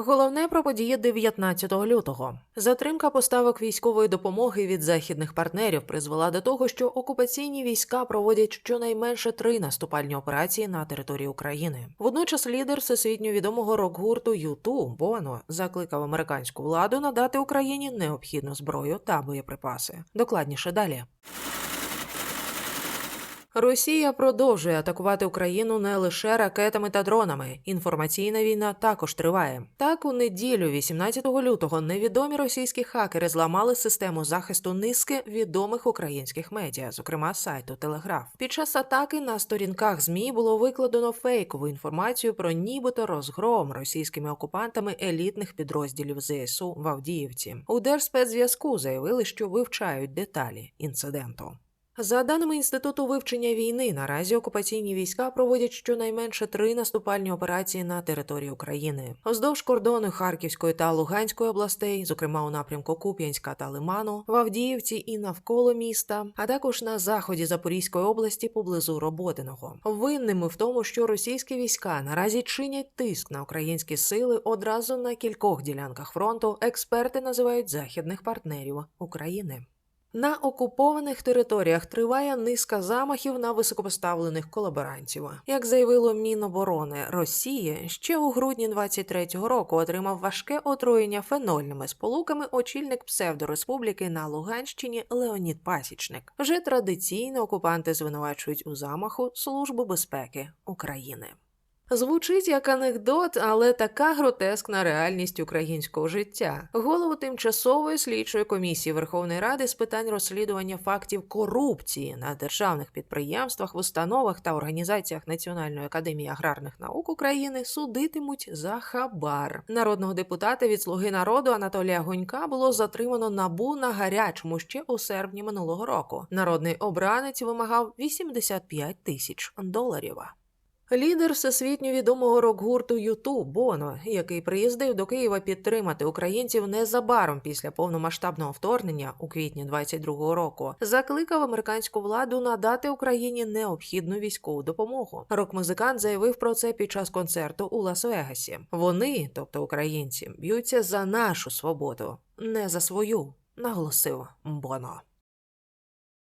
Головне про події 19 лютого. Затримка поставок військової допомоги від західних партнерів призвела до того, що окупаційні війська проводять щонайменше три наступальні операції на території України. Водночас лідер всесвітньо відомого рок-гурту юту Боно закликав американську владу надати Україні необхідну зброю та боєприпаси. Докладніше далі. Росія продовжує атакувати Україну не лише ракетами та дронами. Інформаційна війна також триває. Так, у неділю, 18 лютого, невідомі російські хакери зламали систему захисту низки відомих українських медіа, зокрема сайту Телеграф. Під час атаки на сторінках змі було викладено фейкову інформацію про нібито розгром російськими окупантами елітних підрозділів ЗСУ в Авдіївці. У Держспецзв'язку заявили, що вивчають деталі інциденту. За даними інституту вивчення війни, наразі окупаційні війська проводять щонайменше три наступальні операції на території України вздовж кордону Харківської та Луганської областей, зокрема у напрямку Куп'янська та Лиману, в Авдіївці і навколо міста, а також на заході Запорізької області поблизу Роботиного. Винними в тому, що російські війська наразі чинять тиск на українські сили одразу на кількох ділянках фронту. Експерти називають західних партнерів України. На окупованих територіях триває низка замахів на високопоставлених колаборантів. Як заявило Міноборони Росії, ще у грудні 23-го року отримав важке отруєння фенольними сполуками очільник псевдореспубліки на Луганщині Леонід Пасічник. Вже традиційно окупанти звинувачують у замаху Службу безпеки України. Звучить як анекдот, але така гротескна реальність українського життя. Голову тимчасової слідчої комісії Верховної Ради з питань розслідування фактів корупції на державних підприємствах, в установах та організаціях Національної академії аграрних наук України судитимуть за хабар. Народного депутата від Слуги народу Анатолія Гонька було затримано набу на гарячому ще у серпні минулого року. Народний обранець вимагав 85 тисяч доларів. Лідер всесвітньо відомого рок-гурту Юту Боно, який приїздив до Києва підтримати українців незабаром після повномасштабного вторгнення у квітні 22-го року, закликав американську владу надати Україні необхідну військову допомогу. Рок-музикант заявив про це під час концерту у Лас-Вегасі. Вони, тобто українці, б'ються за нашу свободу, не за свою, наголосив Боно.